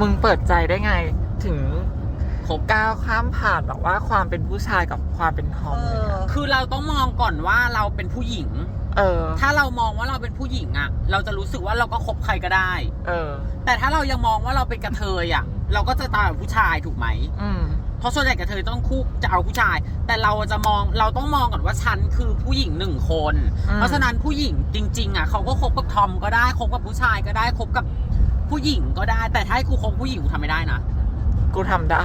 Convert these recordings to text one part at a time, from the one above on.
มึงเปิดใจได้ไง ถึงคบก้าวข้ามผ่านแบบว่าความเป็นผู้ชายกับความเป็นทอมเลยอะคือเราต้องมองก่อนว่าเราเป็นผู้หญิง เออ ถ้าเรามองว่าเราเป็นผู้หญิงอะเราจะรู้สึกว่าเราก็คบใครก็ได้ เออ แต่ถ้าเรายังมองว่าเราเป็นกระเทยอะเราก็จะตามแบบผู้ชายถูกไหมอืมเพราะส่วนใหญ่กระเทยต้องคู่จะเอาผู้ชาย แต่เราจะมองเราต้องมองก่อนว่าฉันคือผู้หญิงหนึ่งคนอืมเพราะฉะนั้นผู้หญิงจริง ๆอะเขาก็คบกับทอมก็ได้คบกับผู้ชายก็ได้คบกับ ผู้หญิงก็ได้ แต่ถ้าให้กูคบผู้หญิงกูทำไม่ได้นะ กูทำได้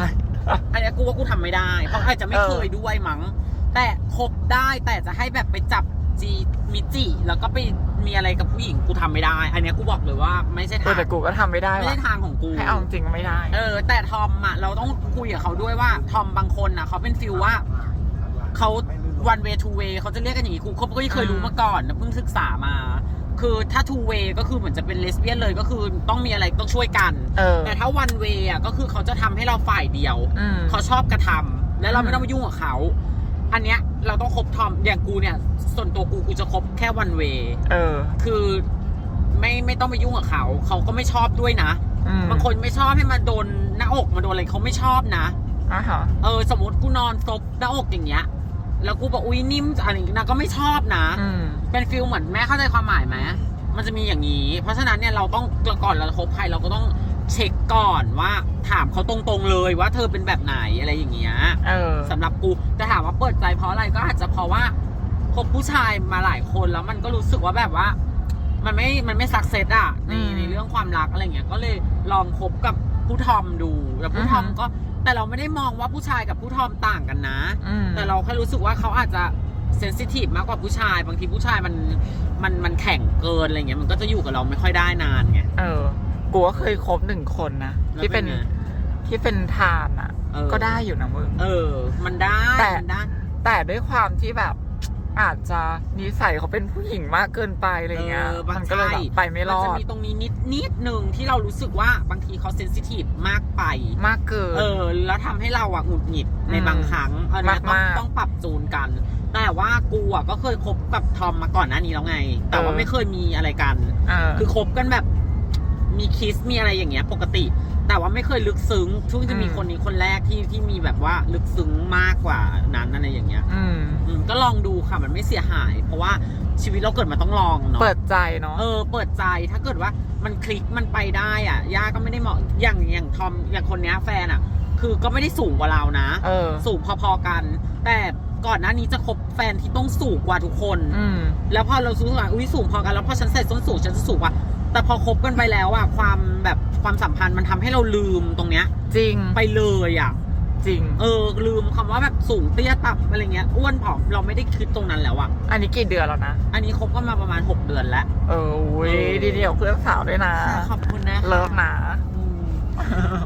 อันเนี้ยกูว่ากูทำไม่ได้ เพราะอาจจะไม่เออเคยด้วยมั้ง แต่คบได้แต่จะให้แบบไปจับจีมิจิแล้วก็ไปมีอะไรกับผู้หญิงกูทำไม่ได้ อันเนี้ยกูบอกเลยว่าไม่ใช่เอทาองแต่กูก็ทำไม่ได้ไม่ว่ะใช่ทางของกู ให้เอาจริงๆไม่ได้ เออ แต่ทอมอะเราต้องคุยกับเขาด้วยว่าทอมบางคนอะ เขาเป็นฟิลว่าเขา one way two way เขาจะเรียกกันอย่างนี้กูเขาก็ไม่เคยรู้มาก่อนนะเพิ่งศึกษามา คือถ้า two way ก็คือเหมือนจะเป็นเลสเบี้ยนเลยก็คือต้องมีอะไรต้องช่วยกัน เออ แต่ถ้า one way อะก็คือเขาจะทำให้เราฝ่ายเดียว อืม เขาชอบกระทำแล้วเราไม่ต้องมายุ่งกับเขา อันเนี้ยเราต้องคบทอมอย่างกูเนี่ย ส่วนตัวกูกูจะคบแค่ one way เออ คือไม่ไม่ต้องไปยุ่งกับเขา เขาก็ไม่ชอบด้วยนะ อืมบางคนไม่ชอบให้มาโดนหน้าอกมาโดนอะไรเขาไม่ชอบนะ อะฮะเออสมมติกูนอนซบหน้าอกอย่างเงี้ย แล้วกูบอกอุ้ยนิ่มอะไรอย่างเงี้ยนางก็ไม่ชอบนะ อืม เป็นฟิลเหมือนแม่เข้าใจความหมายไหมมันจะมีอย่างนี้ เพราะฉะนั้นเนี่ยเราต้องก่อนเราจะคบใครเราก็ต้องเช็คก่อนว่าถามเขาตรงๆเลยว่าเธอเป็นแบบไหนอะไรอย่างเงี้ยเออ สำหรับกูแต่ถามว่าเปิดใจเพราะอะไรก็อาจจะเพราะว่าคบผู้ชายมาหลายคนแล้วมันก็รู้สึกว่าแบบว่า มันไม่มันไม่สักเซสอะในอืมในเรื่องความรักอะไรเงี้ยก็เลยลองคบกับผู้ทอมดูแต่ผู้ทอมอือฮึ ก็ แต่เราไม่ได้มองว่าผู้ชายกับผู้ทอมต่างกันนะ อืม แต่เราแค่รู้สึกว่าเขาอาจจะเซนซิทีฟมากกว่าผู้ชาย บางทีผู้ชายมันมันมันแข็งเกินอะไรเงี้ยมันก็จะอยู่กับเราไม่ค่อยได้นานไง เออ กูก็เคยคบหนึ่งคนนะ แล้วที่เป็นไง ที่เป็นทานอะ เออก็ได้อยู่นะมึง เออ มันได้แต่ มันได้แต่ด้วยความที่แบบ อาจจะนิสัยเขาเป็นผู้หญิงมากเกินไปอะไรเงี้ยเออบางมันก็เลยแบบใช่ไปไม่รมันอจะดมีตรงนี้นิดนิดนึงที่เรารู้สึกว่าบางทีเขาเซนซิทีฟมากไป มากเกิน เออ แล้วทำให้เราอะหงุดหงิดในอืมบางครั้งอันเนี้ยต้องมากๆต้องปรับจูนกัน แต่ว่ากูอะก็เคยคบกับทอมมาก่อนหน้านี้แล้วไง แต่ว่าเออไม่เคยมีอะไรกันเออคือคบกันแบบ มีคิสมีอะไรอย่างเงี้ยปกติ แต่ว่าไม่เคยลึกซึ้งช่วงจะมีอืมคนนี้คนแรกที่ที่มีแบบว่าลึกซึ้งมากกว่านั้นอะไรอย่างเงี้ยอืมอืมก็ลองดูค่ะมันไม่เสียหาย เพราะว่าชีวิตเราเกิดมาต้องลองเนาะ เปิดใจเนาะ เออเปิดใจถ้าเกิดว่ามันคลิกมันไปได้อะย่าก็ไม่ได้เหมาะอย่างอย่างทอมอย่างคนเนี้ยแฟนอะ คือก็ไม่ได้สูงกว่าเรานะ เออ สูงพอๆกัน แต่ ก่อนหน้านี้จะคบแฟนที่ต้องสูงกว่าทุกคน อืม แล้วพอเราสูงกว่าอุ้ยสูงพอกันแล้วพอฉันใส่ส้นสูงฉันจะสูงกว่าแต่พอคบกันไปแล้วอะความแบบความสัมพันธ์มันทำให้เราลืมตรงเนี้ย จริงไปเลยอะจริง เออลืมคำว่าแบบสูงเตี้ยต่ำอะไรเงี้ยอ้วนผอมเราไม่ได้คิดตรงนั้นแล้วอะอันนี้กี่เดือนแล้วนะ อันนี้คบกันมาประมาณ 6 เดือนแล้ว เอออุ้ยเออ ดีเดียวเพื่อนสาวด้วยนะขอบคุณนะคะเลิฟนะอืม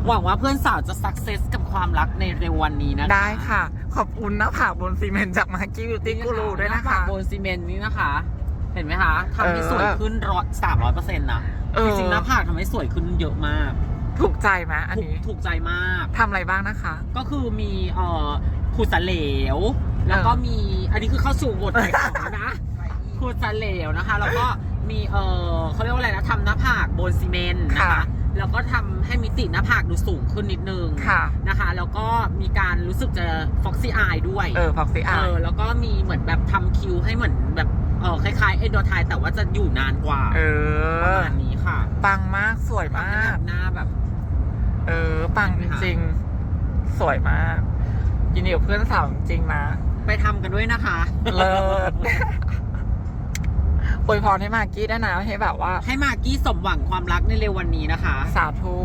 หวังว่าเพื่อนสาวจะสักเซสกับความรักในเร็ววันนี้นะคะ ได้ค่ะ ขอบคุณหน้าผากบนซีเมนต์จากมาร์กี้บิวตี้กูรูด้วยนะหาคะโบนซีเมนต์นี้นะคะ เห็นไหมคะทำให้เออสวยขึ้นร้อยสามร้อยเปอร์เซ็นต์นะเอจอริงๆหน้าผากทำให้สวยขึ้นเยอะมากถูกใจไหมอันถูกนี้ถูกใจมาก ทำอะไรบ้างนะคะ ก็คือมีเอ่อขูดสะเหลว แล้วก็มีอันนี้คือเข้าสู่บทขายของแล้วนะขูดสะเหลวนะคะ แล้วก็มีเออเขาเรียกว่าอะไรนะทำหน้าผากบนซีเมนต์นะคะค่ะ แล้วก็ทำให้มิติหน้าผากดูสูงขึ้นนิดนึงค่ะนะคะ แล้วก็มีการรู้สึกจะฟ็อกซี่อายด้วย เออพักซีเออาอแล้วก็มีเหมือนแบบทำคิวให้เหมือนแบบเออคล้ายๆเอนโดไทแต่ว่าจะอยู่นานกว่า เอประอมาณนี้ค่ะ ปังมากสวยมากหน้าแบบ เออ ปังจริงๆสวยมากยินดีกับเพื่อนสาวจริงๆนะไปทำกันด้วยนะคะ เลิศ อวยพรให้มากกี้ด้วยนะให้แบบว่า ให้มากกี้สมหวังความรักในเร็ววันนี้นะคะ สาธุ